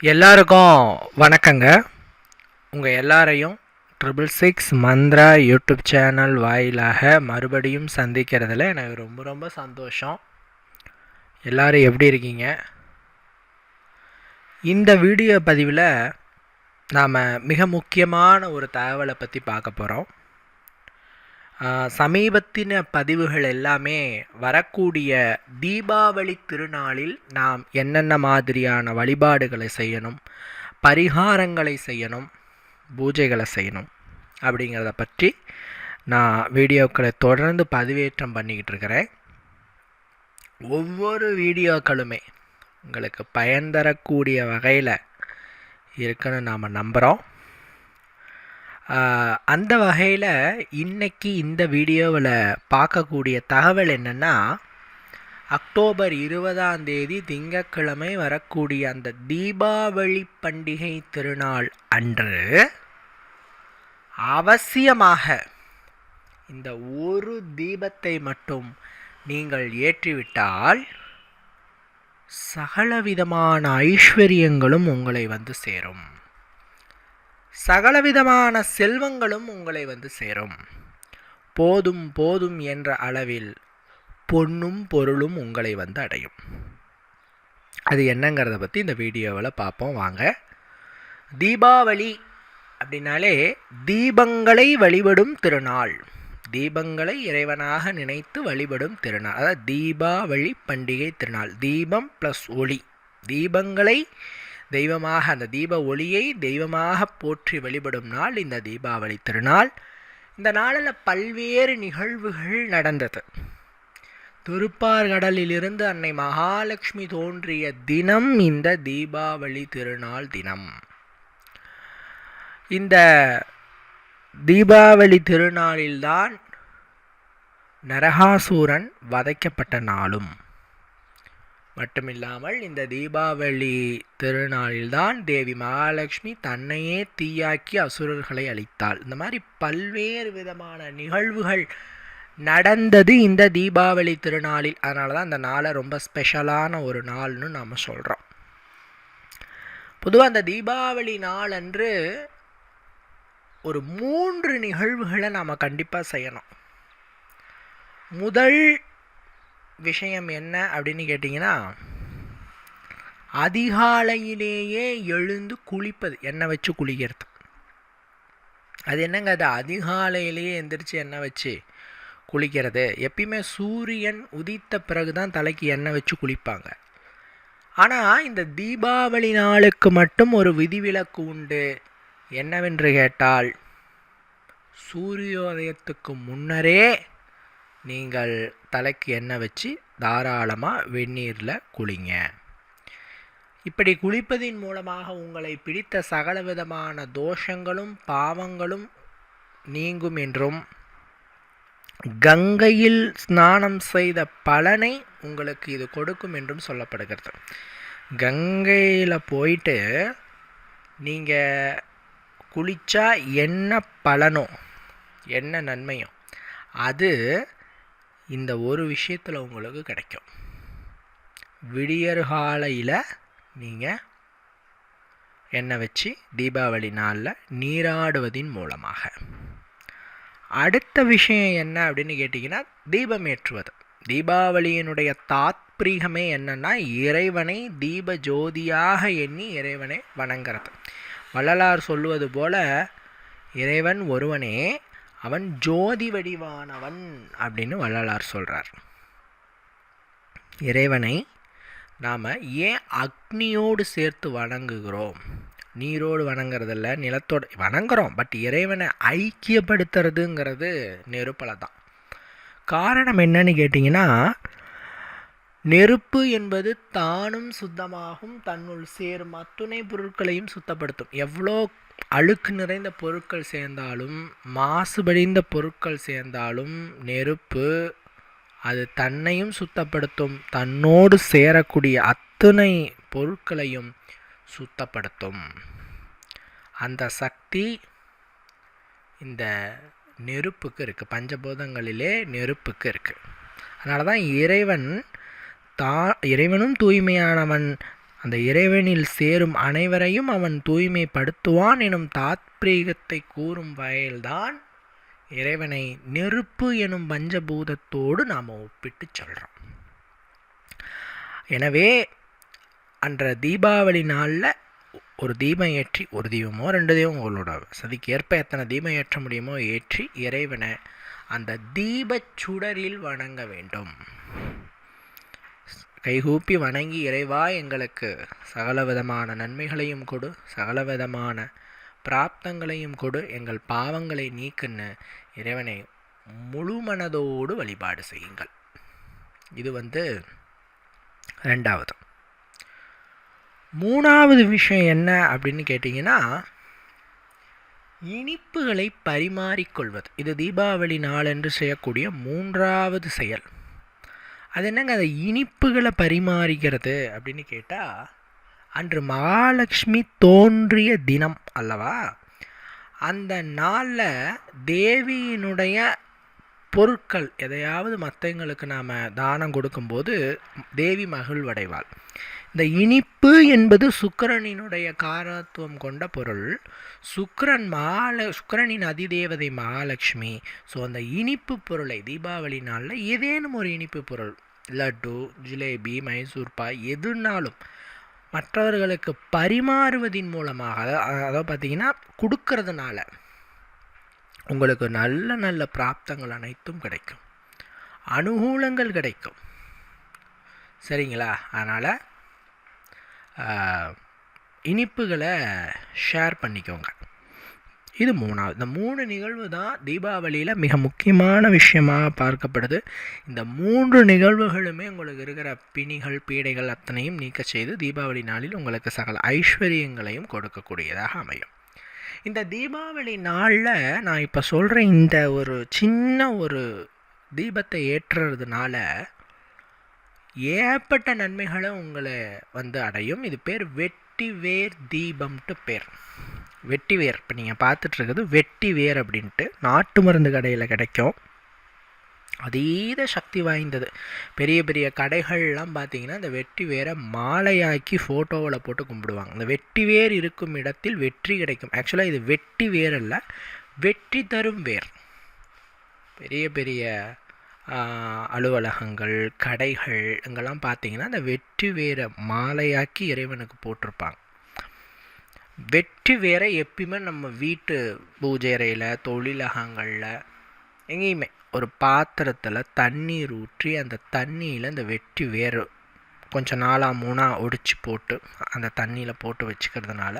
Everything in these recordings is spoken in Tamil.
எல்லாருக்கும் வணக்கங்க. உங்கள் எல்லாரையும் triple six Mantra YouTube channel வாயிலாக மறுபடியும் சந்திக்கிறதுல எனக்கு ரொம்ப ரொம்ப சந்தோஷம். எல்லாரும் எப்படி இருக்கீங்க? இந்த வீடியோ பதிவில் நாம் மிக முக்கியமான ஒரு தகவலை பற்றி பார்க்க போகிறோம் சமீபத்தின பதிவுகள் எல்லாமே வரக்கூடிய தீபாவளி திருநாளில் நாம் என்னென்ன மாதிரியான வழிபாடுகளை செய்யணும் பரிகாரங்களை செய்யணும் பூஜைகளை செய்யணும் அப்படிங்கிறத பற்றி நான் வீடியோக்களை தொடர்ந்து பதிவேற்றம் பண்ணிக்கிட்டு இருக்கிறேன். ஒவ்வொரு வீடியோக்களுமே உங்களுக்கு பயன் தரக்கூடிய வகையில் இருக்குன்னு நாம் நம்புகிறோம் அந்த வகையில் இன்னைக்கு இந்த வீடியோவில் பார்க்கக்கூடிய தகவல் என்னென்னா அக்டோபர் இருபதாம் தேதி திங்கட்கிழமை வரக்கூடிய அந்த தீபாவளி பண்டிகை திருநாள் அன்று அவசியமாக இந்த ஒரு தீபத்தை மட்டும் நீங்கள் ஏற்றிவிட்டால் சகலவிதமான ஐஸ்வர்யங்களும் உங்களை வந்து சேரும். சகலவிதமான செல்வங்களும் உங்களை வந்து சேரும். போதும் போதும் என்ற அளவில் பொண்ணும் பொருளும் உங்களை வந்து அடையும். அது என்னங்கிறத பற்றி இந்த வீடியோவில் பார்ப்போம் வாங்க. தீபாவளி அப்படின்னாலே தீபங்களை வழிபடும் திருநாள். தீபங்களை இறைவனாக நினைத்து வழிபடும் திருநாள். அதாவது தீபாவளி பண்டிகை திருநாள். தீபம் ப்ளஸ் ஒளி. தீபங்களை தெய்வமாக அந்த தீப ஒளியை தெய்வமாக போற்றி வழிபடும் நாள் இந்த தீபாவளி திருநாள். இந்த நாளில் பல்வேறு நிகழ்வுகள் நடந்தது. திருப்பார்கடலிலிருந்து அன்னை மகாலட்சுமி தோன்றிய தினம் இந்த தீபாவளி திருநாள் தினம். இந்த தீபாவளி திருநாளில்தான் நரகாசூரன் வதைக்கப்பட்ட நாளும். மட்டுமில்லாமல் இந்த தீபாவளி திருநாளில்தான் தேவி மகாலட்சுமி தன்னையே தீயாக்கி அசுரர்களை அழித்தாள். இந்த மாதிரி பல்வேறு விதமான நிகழ்வுகள் நடந்தது இந்த தீபாவளி திருநாளில். அதனால தான் இந்த நாளை ரொம்ப ஸ்பெஷலான ஒரு நாள்னு நாம் சொல்கிறோம் பொதுவாக அந்த தீபாவளி நாள் அன்று ஒரு மூன்று நிகழ்வுகளை நாம் கண்டிப்பாக செய்யணும். முதல் விஷயம் என்ன அப்படின்னு கேட்டிங்கன்னா அதிகாலையிலேயே எழுந்து குளிப்பது எண்ணெய் வச்சு குளிக்கிறது. அது என்னங்க அது? அதிகாலையிலேயே எந்திரிச்சு எண்ணெய் வச்சு குளிக்கிறது. எப்பயுமே சூரியன் உதித்த பிறகு தான் தலைக்கு எண்ணெய் வச்சு குளிப்பாங்க. ஆனால் இந்த தீபாவளி நாளுக்கு மட்டும் ஒரு விதிவிலக்கு உண்டு. என்னவென்று கேட்டால் சூரியோதயத்துக்கு முன்னரே நீங்கள் தலைக்கு எண்ணெய் வச்சு தாராளமாக வெந்நீரில் குளிங்க. இப்படி குளிப்பதின் மூலமாக உங்களை பிடித்த சகல விதமான தோஷங்களும் பாவங்களும் நீங்கும் என்றும் கங்கையில் ஸ்நானம் செய்த பலனை உங்களுக்கு இது கொடுக்கும் என்றும் சொல்லப்படுகிறது. கங்கையில் போயிட்டு நீங்கள் குளித்தா என்ன பலனோ என்ன நன்மையோ அது இந்த ஒரு விஷயத்தில் உங்களுக்கு கிடைக்கும். விடியற்காலையில் நீங்கள் எண்ணெய் வச்சு தீபாவளி நாளில் நீராடுவதின் மூலமாக. அடுத்த விஷயம் என்ன அப்படின்னு கேட்டிங்கன்னா தீபம் ஏற்றுவது தீபாவளியினுடைய தாத்பீகமே என்னன்னா இறைவனை தீப ஜோதியாக எண்ணி இறைவனை வணங்குறது. வள்ளலார் சொல்லுவது போல இறைவன் ஒருவனே அவன் ஜோதி வடிவானவன் அப்படின்னு வள்ளலார் சொல்கிறார் இறைவனை நாம் ஏன் அக்னியோடு சேர்த்து வணங்குகிறோம்? நீரோடு வணங்குறதில்ல நிலத்தோடு வணங்குறோம் பட் இறைவனை ஐக்கியப்படுத்துறதுங்கிறது நெருப்பலை தான் காரணம் என்னன்னு கேட்டிங்கன்னா நெருப்பு என்பது தானும் சுத்தமாகும் தன்னுள் சேரும் அத்துணை பொருட்களையும் சுத்தப்படுத்தும். எவ்வளோ அழுக்கு நிறைந்த பொருட்கள் சேர்ந்தாலும் மாசுபடிந்த பொருட்கள் சேர்ந்தாலும் நெருப்பு அது தன்னையும் சுத்தப்படுத்தும். தன்னோடு சேரக்கூடிய அத்தனை பொருட்களையும் சுத்தப்படுத்தும். அந்த சக்தி இந்த நெருப்புக்கு இருக்குது பஞ்சபூதங்களிலே நெருப்புக்கு இருக்குது அதனால தான் இறைவன் தா இறைவனும் தூய்மையானவன். அந்த இறைவனில் சேரும் அனைவரையும் அவன் தூய்மைப்படுத்துவான் எனும் தாத்பீகத்தை கூறும் வகையில்தான் இறைவனை நெருப்பு எனும் பஞ்சபூதத்தோடு நாம் ஒப்பிட்டு சொல்கிறோம் எனவே அன்ற தீபாவளி நாளில் ஒரு தீபம் ஏற்றி ஒரு தீபமோ ரெண்டு தீபம் உங்களோட சதிக்கு ஏற்ப எத்தனை தீபம் ஏற்ற முடியுமோ ஏற்றி இறைவனை அந்த தீபச் சுடரில் வணங்க வேண்டும். கைகூப்பி வணங்கி இறைவா எங்களுக்கு சகல விதமான நன்மைகளையும் கொடு சகல விதமான பிராப்தங்களையும் கொடு எங்கள் பாவங்களை நீக்குன்னு இறைவனை முழு மனதோடு வழிபாடு செய்யுங்கள். இது வந்து ரெண்டாவது மூணாவது விஷயம் என்ன அப்படின்னு கேட்டிங்கன்னா இனிப்புகளை பரிமாறிக்கொள்வது. இது தீபாவளி நாளென்று செய்யக்கூடிய மூன்றாவது செயல். அது என்னங்க அந்த இனிப்புகளை பரிமாறிக்கிறது அப்படின்னு கேட்டால் அன்று மகாலட்சுமி தோன்றிய தினம் அல்லவா? அந்த நாளில் தேவியினுடைய பொருட்கள் எதையாவது மற்றவங்களுக்கு நாம் தானம் கொடுக்கும்போது தேவி மகிழ்வடைவாள். இந்த இனிப்பு என்பது சுக்கரனினுடைய காரத்துவம் கொண்ட பொருள். சுக்கரன் மகால சுக்கரனின் அதிதேவதை மகாலட்சுமி. ஸோ அந்த இனிப்பு பொருளை தீபாவளி நாளில் ஏதேனும் ஒரு இனிப்பு பொருள் லட்டு ஜிலேபி மைசூர்பா எதுனாலும் மற்றவர்களுக்கு பரிமாறுவதின் மூலமாக அதாவது பார்த்திங்கன்னா கொடுக்கறதுனால உங்களுக்கு நல்ல நல்ல பிராப்தங்கள் அனைத்தும் கிடைக்கும். அனுகூலங்கள் கிடைக்கும். சரிங்களா? அதனால் இனிப்புகளை ஷேர் பண்ணிக்கோங்க. இது மூணாவது. இந்த மூணு நிகழ்வு தான் தீபாவளியில் மிக முக்கியமான விஷயமாக பார்க்கப்படுது. இந்த மூன்று நிகழ்வுகளுமே உங்களுக்கு இருக்கிற பிணிகள் பீடைகள் அத்தனையும் நீக்க செய்து தீபாவளி நாளில் உங்களுக்கு சகல ஐஸ்வர்யங்களையும் கொடுக்கக்கூடியதாக அமையும். இந்த தீபாவளி நாளில் நான் இப்போ சொல்கிற இந்த ஒரு சின்ன ஒரு தீபத்தை ஏற்றுறதுனால ஏற்பட்ட நன்மைகளை உங்களை வந்து அடையும். இது பேர் வெட்டி வேர் தீபம்ட்டு பேர். வெட்டி வேர் இப்போ நீங்கள் பார்த்துட்ருக்குது வெட்டி வேர் அப்படின்ட்டு நாட்டு மருந்து கடையில் கிடைக்கும். அதீத சக்தி வாய்ந்தது. பெரிய பெரிய கடைகள்லாம் பார்த்தீங்கன்னா இந்த வெட்டி வேரை மாலையாக்கி ஃபோட்டோவில் போட்டு கும்பிடுவாங்க. இந்த வெட்டி வேர் இருக்கும் இடத்தில் வெற்றி கிடைக்கும். ஆக்சுவலாக இது வெட்டி வேர் அல்ல வெற்றி தரும் வேர். பெரிய பெரிய அலுவலகங்கள் கடைகள் இங்கெல்லாம் பார்த்தீங்கன்னா அந்த வெற்றி வேரை மாலையாக்கி இறைவனுக்கு போட்டிருப்பாங்க. வெற்றி வேற எப்பயுமே நம்ம வீட்டு பூஜை அறையில் தொழிலகங்களில் எங்கேயுமே. ஒரு பாத்திரத்தில் தண்ணீர் ஊற்றி அந்த தண்ணியில் இந்த வெட்டி வேறு கொஞ்சம் நாளாக மூணாக ஒடிச்சு போட்டு அந்த தண்ணியில் போட்டு வச்சுக்கிறதுனால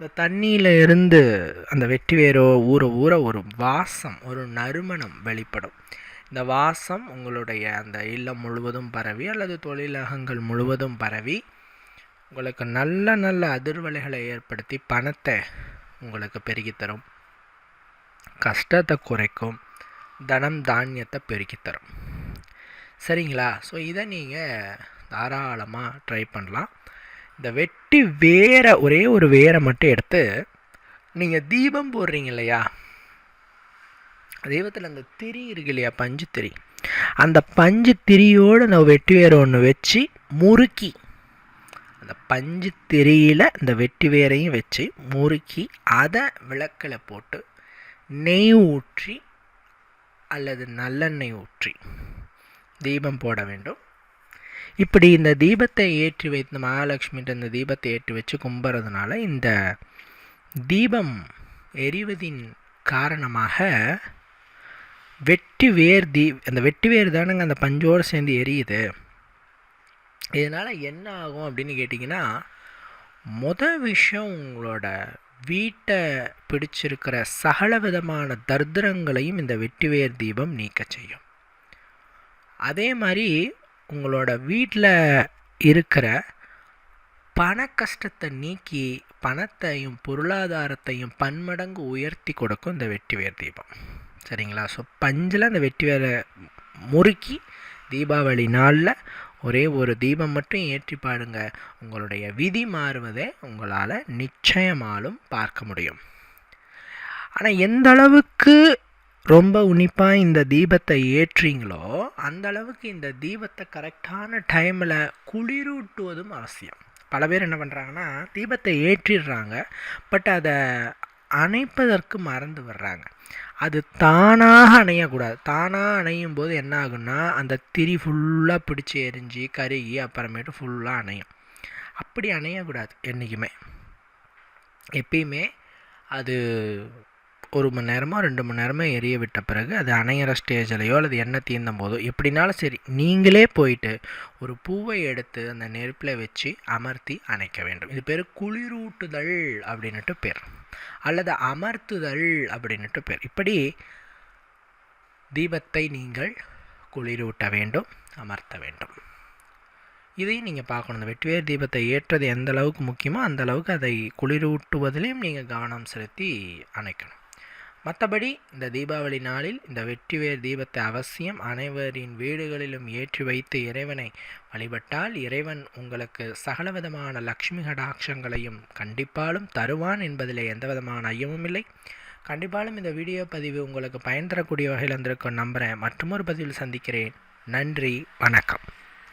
இந்த தண்ணியில் இருந்து அந்த வெட்டி வேரோ ஊற ஊற ஒரு வாசம் ஒரு நறுமணம் வெளிப்படும். இந்த வாசம் உங்களுடைய அந்த இல்லம் முழுவதும் பரவி அல்லது தொழிலகங்கள் முழுவதும் பரவி உங்களுக்கு நல்ல நல்ல அதிர்வலைகளை ஏற்படுத்தி பணத்தை உங்களுக்கு பெருகித்தரும். கஷ்டத்தை குறைக்கும். தனம் தானியத்தை பெருக்கித்தரும் சரிங்களா? ஸோ இதை நீங்கள் தாராளமாக ட்ரை பண்ணலாம். இந்த வெட்டி வேற ஒரே ஒரு வேரை மட்டும் எடுத்து நீங்கள் தீபம் போடுறீங்க இல்லையா? தெய்வத்தில் அந்த திரி இருக்கு இல்லையா? பஞ்சு திரி. அந்த பஞ்சு திரியோடு நான் வெட்டி வேற ஒன்று வச்சு முறுக்கி அந்த பஞ்சு திரியில் இந்த வெட்டி வேரையும் வச்சு முறுக்கி அதை விளக்கில் போட்டு நெய் ஊற்றி அல்லது நல்லெண்ணெய் ஊற்றி தீபம் போட வேண்டும். இப்படி இந்த தீபத்தை ஏற்றி வைத்து மகாலட்சுமிகிட்ட இந்த தீபத்தை ஏற்றி வச்சு கும்புறதுனால இந்த தீபம் எரிவதின் காரணமாக வெட்டி வேர் தீ அந்த வெட்டி வேர் தானுங்க அந்த பஞ்சோடு சேர்ந்து எரியுது. இதனால் என்ன ஆகும் அப்படின்னு கேட்டிங்கன்னா மொதல் விஷயம் உங்களோட வீட்டை பிடிச்சிருக்கிற சகல விதமான தர்திரங்களையும் இந்த வெட்டிவேர் தீபம் நீக்க செய்யும். அதே மாதிரி உங்களோட வீட்டில் இருக்கிற பண கஷ்டத்தை நீக்கி பணத்தையும் பொருளாதாரத்தையும் பன்மடங்கு உயர்த்தி கொடுக்கும் இந்த வெட்டிவேர் தீபம். சரிங்களா? ஸோ பஞ்சில் அந்த வெட்டிவேரை முறுக்கி தீபாவளி நாளில் ஒரே ஒரு தீபம் மட்டும் ஏற்றி பாடுங்க. உங்களுடைய விதி மாறுவதை உங்களால் நிச்சயமாலும் பார்க்க முடியும். ஆனால் எந்த அளவுக்கு ரொம்ப உன்னிப்பாக இந்த தீபத்தை ஏற்றீங்களோ அந்த அளவுக்கு இந்த தீபத்தை கரெக்டான டைமில் குளிரூட்டுவதும் அவசியம். பல பேர் என்ன பண்ணுறாங்கன்னா தீபத்தை ஏற்றிடுறாங்க. பட் அதை அணைப்பதற்கு மறந்து வர்றாங்க அது தானாக அணையக்கூடாது. தானாக அணையும் போது என்ன ஆகுன்னா அந்த திரி ஃபுல்லாக பிடிச்சி எரிஞ்சு கருகி அப்புறமேட்டு ஃபுல்லாக அணையும். அப்படி அணையக்கூடாது என்றைக்குமே எப்பயுமே அது ஒரு மணி நேரமோ ரெண்டு மணி நேரமோ எரிய விட்ட பிறகு அது அணையிற ஸ்டேஜ்லையோ அல்லது எண்ணெய் தீர்ந்தும் போதோ எப்படினாலும் சரி நீங்களே போயிட்டு ஒரு பூவை எடுத்து அந்த நெருப்பில் வச்சு அமர்த்தி அணைக்க வேண்டும். இது பேர் குளிரூட்டுதல் அப்படின்னுட்டு பேர். அல்லது அமர்த்துதல் அப்படின்னுட்டு பேர். இப்படி தீபத்தை நீங்கள் குளிரூட்ட வேண்டும் அமர்த்த வேண்டும். இதையும் நீங்கள் பார்க்கணும். இந்த வெற்றிவேர் தீபத்தை ஏற்றது எந்த அளவுக்கு முக்கியமோ அந்த அளவுக்கு அதை குளிரூட்டுவதிலையும் நீங்கள் கவனம் செலுத்தி அணைக்கணும். மற்றபடி இந்த தீபாவளி நாளில் இந்த வெற்றிவேர் தீபத்தை அவசியம் அனைவரின் வீடுகளிலும் ஏற்றி வைத்து இறைவனை வழிபட்டால் இறைவன் உங்களுக்கு சகலவிதமான லக்ஷ்மி கடாட்சங்களையும் கண்டிப்பாலும் தருவான் என்பதில் எந்த விதமான ஐயமும் இல்லை. கண்டிப்பாலும் இந்த வீடியோ பதிவு உங்களுக்கு பயன் தரக்கூடிய வகையில் இருந்திருக்கும் நம்புகிறேன் மற்றொரு பதிவில் சந்திக்கிறேன். நன்றி. வணக்கம்.